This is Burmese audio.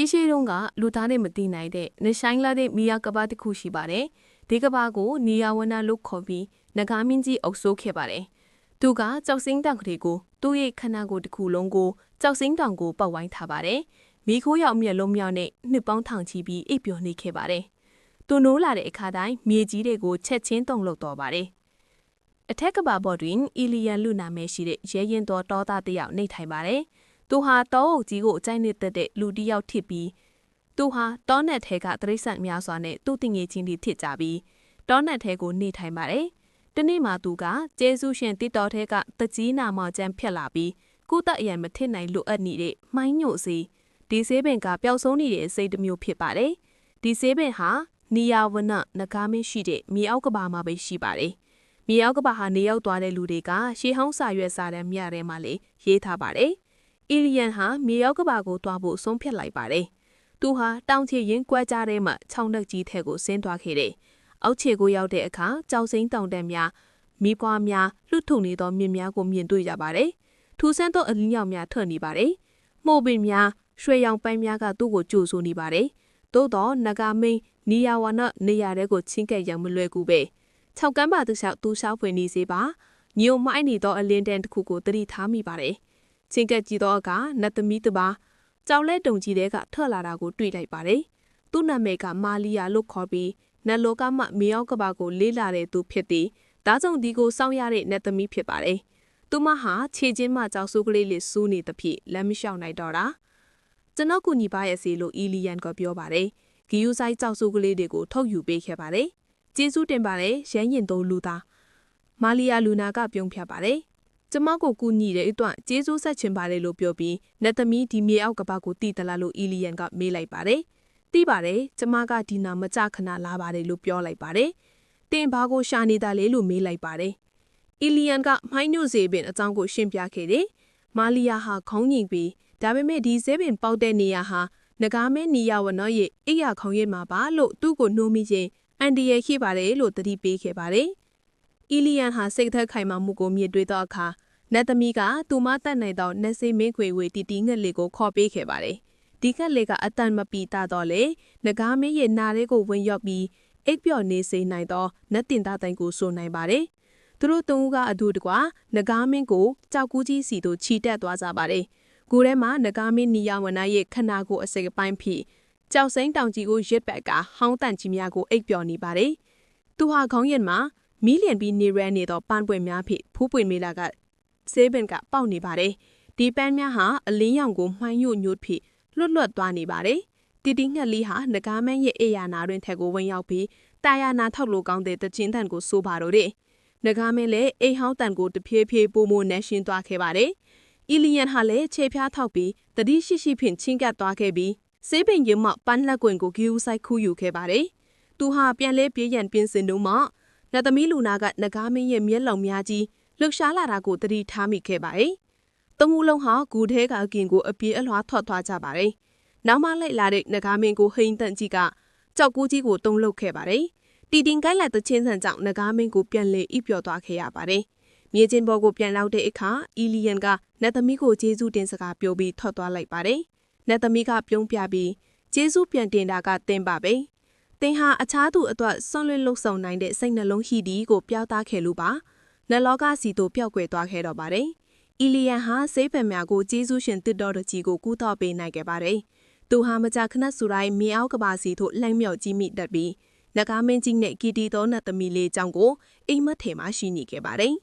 ရှိရှိတုန်းကလူသားနဲ့မတည်နိုင်တဲ့နဆိုင်လာတဲ့မီယာကဘာတစ်ခုရှိပါတယ်။ဒီကဘာကိုနီယာဝနာလို့ခေါ်ပြီးနဂါမင်းကြီးအုပ်စိုးခဲ့ပါတယ်။သူကကြောက်စင်းတောင်ကလေးကိုသူ့ရဲ့ခန္ဓာကိုယ်တစ်ခုလုံးကိုကြောက်စင်းတောင်ကိုပတ်ဝိုင်းထားပါတယ်။မိခိုးရောက်မျက်လုံးမြောက်နဲ့နှစ်ပေါင်းထောင်ချီပြီးအိပ်ပျော်နေခဲ့ပါတယ်။သူနိုးလာတဲ့အခါတိုင်းမြေကြီးတွေကိုချက်ချင်းတုံလုပ်တော့ပါတယ်။အထက်ကဘာဘော်တွင်အီလီယန်လူနာမဲရှိတဲ့ရဲရင်တော်တောသားတစ်ယောက်နေထိုင်ပါတယ်။ သူဟာတောအုပ်ကြီးကိုအကြိုက်နေတဲ့တဲ့လူတစ်ယောက်ဖြစ်ပြီးသူဟာတောနက်ထဲကတရိษံများစွာနဲ့သူ့တင်ငယ်ချင်းတွေဖြစ်ကြပြီးတောနက်ထဲကိုနေထိုင်ပါတယ်။တနေ့မှသူကကျေးဇူးရှင်တစ်တော်ထဲကတကြီးနာမောင်ကျန်းဖြတ်လာပြီးကုသအရန်မထစ်နိုင်လိုအပ်နေတဲ့မိုင်းညို့စီဒီဆေးပင်ကပျောက်ဆုံးနေတဲ့စိတ်တစ်မျိုးဖြစ်ပါတယ်။ဒီဆေးပင်ဟာနီယာဝနနဂါမင်းရှိတဲ့မြေအောက်ကဘာမှာပဲရှိပါတယ်။မြေအောက်ကဘာဟာနေရောက်သွားတဲ့လူတွေကရှေးဟောင်းစာရွက်စာတမ်းမြထဲမှာလေရေးထားပါတယ်။ အီလီယန်ဟာမြေရောက်ကဘာကိုတွားဖို့ဆုံးဖြတ်လိုက်ပါတယ်။သူဟာတောင်ချေရင်ကွဲကြားထဲမှာခြောက်နှက်ကြီးထဲကိုဆင်းသွားခဲ့တယ်။အောက်ခြေကိုရောက်တဲ့အခါကြောက်စိမ့်တောင်တန်းများမိပွားများလှုပ်ထုံနေသောမြင်များကိုမြင်တွေ့ကြပါတယ်။ထူဆန်းသောအလင်းရောင်များထွက်နေပါတယ်။မှုတ်ပင်များရွှေရောင်ပန်းများကသူ့ကိုကြိုဆိုနေပါတယ်။သို့တော့နဂါမင်းနီယာဝနနေရာတဲကိုချင်းကပ်ရံမလွယ်ကူပဲ။ခြောက်ကမ်းပါသူလျှောက်သူလျှောက်ဖွင့်နေစေပါ။ညိုမိုင်းနေသောအလင်းတန်းတစ်ခုကိုတတိထားမိပါတယ်။ ချင်းကက်ကြည့်တော့အခါနတ်သမီးတစ်ပါးကြောင်လဲတုံကြီးတဲ့ကထွက်လာတာကိုတွေ့လိုက်ပါတယ်။သူ့နာမည်ကမာလီယာလို့ခေါ်ပြီးနတ်လောကမှမြေအောက်ကဘာကိုလေးလာတဲ့သူဖြစ်သည်။ဒါကြောင့်ဒီကိုစောင့်ရတဲ့နတ်သမီးဖြစ်ပါတယ်။သူမဟာခြေချင်းမှကြောက်ဆူးကလေးလေးစူးနေသဖြင့်လမ်းမလျှောက်နိုင်တော့တာ။ကျွန်တော်ကူညီပါရဲ့စီလို့အီလီယန်ကပြောပါတယ်။ဂီယူဆိုင်ကြောက်ဆူးကလေးတွေကိုထုတ်ယူပေးခဲ့ပါတယ်။ကျေးဇူးတင်ပါတယ်ရမ်းရင်သုံးလူသား။မာလီယာလူနာကပြုံးဖြတ်ပါတယ် ကျမကိုကူညီတဲ့အတွက်ကျေးဇူးဆက်ချင်ပါတယ်လို့ပြောပြီးနတ်သမီးဒီမြေအောက်ကဘာကိုတည်တလားလို့အီလီယန်ကမေးလိုက်ပါတယ်။သိပါတယ်ကျမကဒီနာမကြခဏလာပါတယ်လို့ပြောလိုက်ပါတယ်။တင်ဘာကိုရှာနေတာလဲလို့မေးလိုက်ပါတယ်။အီလီယန်ကမိုင်းညို့စေပင်အကြောင်းကိုရှင်းပြခဲ့တယ်။မာလီယာဟာခေါင်းငိမ်ပြီးဒါပေမဲ့ဒီဇဲပင်ပေါက်တဲ့နေရာဟာငကားမဲနီယာဝနော့ရဲ့အိယာခေါင်းရစ်မှာပါလို့သူ့ကိုနှိုးမိခြင်းအန်ဒီရဲ့ခိပါတယ်လို့တတိပေးခဲ့ပါတယ်။အီလီယန်ဟာစိတ်သက်ခိုင်မာမှုကိုမြင်တွေ့သောအခါ နတ်သမီးကသူမတတ်နိုင်သောနတ်စေးမင်းခွေဝေတီတီငှက်လေးကိုခေါ်ပေးခဲ့ပါတယ်။ဒီငှက်လေးကအတန်မပီတာတော့လေငကားမင်းရဲ့နာလေးကိုဝင်ရောက်ပြီးအိပ်ပျော်နေစေနိုင်သောနတ်တင်သားတိုင်ကိုဆိုနိုင်ပါတယ်။သူတို့သုံးဦးကအတူတကွငကားမင်းကိုကြောက်ကူးကြီးစီသို့ခြိတက်သွားကြပါတယ်။ကိုယ်ထဲမှာငကားမင်းနီယာဝနာရဲ့ခန္ဓာကိုယ်အစိပ်ပိုင်းဖြစ်ကြောက်စိမ့်တောင်ကြီးကိုရစ်ပက်ကဟောင်းတန့်ကြီးများကိုအိပ်ပျော်နေပါတယ်။သူဟာခေါင်းရင်မှာမီလီယံပြီးနေရနေသောပန်းပွင့်များဖြင့်ဖူးပွင့်မေလာက ဆေးပင်ကပေါက်နေပါတယ်။ဒီပန်းများဟာအလင်းရောင်ကိုမှိုင်းညို့ညို့ဖြင့်လွတ်လွတ်သွားနေပါတယ်။တီတီငှက်လေးဟာငကားမန်းရဲ့အေယာနာတွင်ထက်ကိုဝင်ရောက်ပြီးတာယာနာထောက်လိုကောင်းတဲ့တချင်းတန်ကိုစိုးပါတော့တယ်။ငကားမင်းလည်းအိမ်ဟောင်းတန်ကိုတဖြည်းဖြည်းပိုမိုနှက်ရှင်သွားခဲ့ပါတယ်။အီလီယန်ဟာလည်းခြေဖြားထောက်ပြီးတတိရှိရှိဖြင့်ချင်းကပ်သွားခဲ့ပြီးဆေးပင်ရင်မှပန်းလက်ကွင်ကိုဂီယူဆိုင်ခူးယူခဲ့ပါတယ်။သူဟာပြန်လဲပြေးရန်ပြင်းစင်တို့မှနတ်သမီးလူနာကနဂါမင်းရဲ့မျက်လုံးများကြီး လှုပ်ရှားလာတာကိုသတိထားမိခဲ့ပါတယ်။သုံးဦးလုံးဟာဂူထဲကအကင်ကိုအပြေးအလွှားထွက်သွားကြပါတယ်။နောက်မှလိုက်လာတဲ့နဂါမင်းကိုဟိန်တန့်ကြီးကကြောက်ကူးကြီးကိုတုံးလုတ်ခဲ့ပါတယ်။တီတင်ကိုက်လိုက်တဲ့ချင်းဆန်ကြောင့်နဂါမင်းကိုပြန်လေအိပ်ပျော်သွားခဲ့ရပါတယ်။မြေချင်းဘောကိုပြန်လောက်တဲ့အခါအီလီယန်ကနတ်သမီးကိုကျေးဇူးတင်စကားပြောပြီးထွက်သွားလိုက်ပါတယ်။နတ်သမီးကပြုံးပြပြီးကျေးဇူးပြန်တင်တာကတင်ပါပဲ။သင်ဟာအခြားသူအတွက်ဆွန့်လွတ်လှုပ်ဆောင်နိုင်တဲ့စိတ်နှလုံးဟီဒီကိုပြောက်သားခဲ့လို့ပါ နလောကစီတို့ပျောက်ကွယ်သွားခဲ့တော့ပါတယ်အီလီယန်ဟာစိတ်ဖက်များကိုကျေးဇူးရှင်တစ်တော်တကြီးကိုကူးတော့ပေးနိုင်ခဲ့ပါတယ်သူဟာမကြာခဏဆိုတိုင်းမြေအောက်ကပါစီတို့လှိမ့်မြောက်ကြီးမိတတ်ပြီးနဂါမင်းကြီးနဲ့ကီတီတော်နတ်သမီးလေးအကြောင်းကိုအိမ်မက်ထဲမှာရှိနေခဲ့ပါတယ်